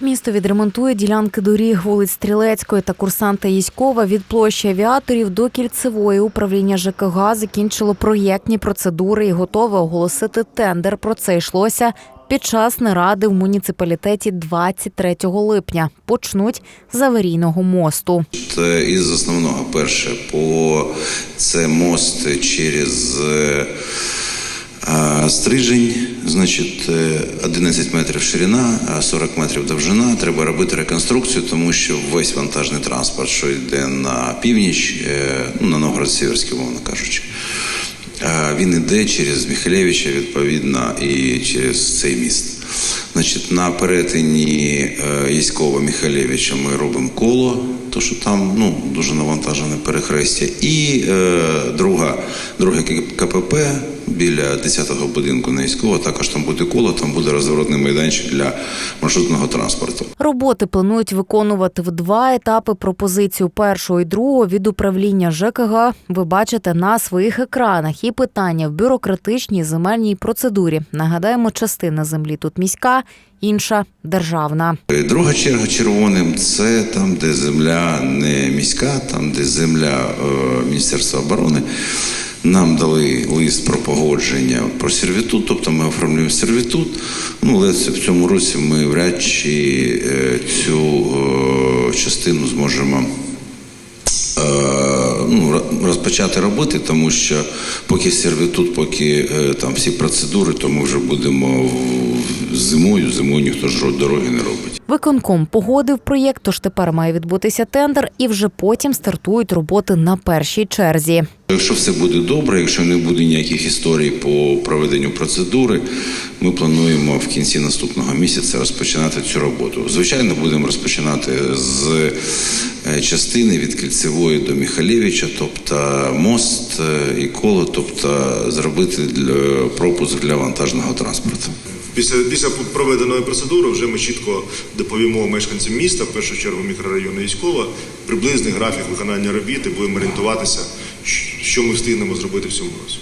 Місто відремонтує ділянки доріг вулиць Стрілецької та курсанта Єськова від площі авіаторів до кільцевої. Управління ЖКГ закінчило проєктні процедури і готове оголосити тендер. Про це йшлося під час наради в муніципалітеті 23 липня. Почнуть з аварійного мосту. Це із основного перше по це мост через е, е, стрижень, значить е, 11 метрів ширина, а 40 метрів довжина. Треба робити реконструкцію, тому що весь вантажний транспорт, що йде на північ, е, ну на Новгород-Сіверський, мовно кажучи. е, Він іде через Міхалєвича, відповідно, і через цей міст. Значить, на перетині е, Єськова Міхалевича ми робимо коло, то що там ну, дуже навантажене перехрестя. І е, друга, друге КПП біля 10-го будинку на Єськова, також там буде коло, там буде розворотний майданчик для маршрутного транспорту. Роботи планують виконувати в два етапи. Пропозицію першого і другого від управління ЖКГ ви бачите на своїх екранах. І питання в бюрократичній земельній процедурі. Нагадаємо, частина землі тут міська, інша державна. Друга черга червоним це там, де земля не міська, там, де земля е, Міністерства оборони. Нам дали лист про погодження про сервітут, тобто ми оформлюємо сервітут. Ну, але в цьому році ми вряд чи е, цю е, частину зможемо е, ну, ро- розпочати робити, тому що поки сервітут, поки там всі процедури, то ми вже будемо зимою. Зимою ніхто ж дороги не робить. Виконком погодив проєкт, тож тепер має відбутися тендер, і вже потім стартують роботи на першій черзі. Якщо все буде добре, якщо не буде ніяких історій по проведенню процедури, ми плануємо в кінці наступного місяця розпочинати цю роботу. Звичайно, будемо розпочинати з е, частини від кільцевої до Міхалєвича, тобто мост е, і коло, тобто зробити для пропуск для вантажного транспорту. Після, після проведеної процедури вже ми чітко доповімо мешканцям міста, в першу чергу мікрорайону військова, приблизний графік виконання робіт і будемо орієнтуватися, що ми встигнемо зробити в цьому році.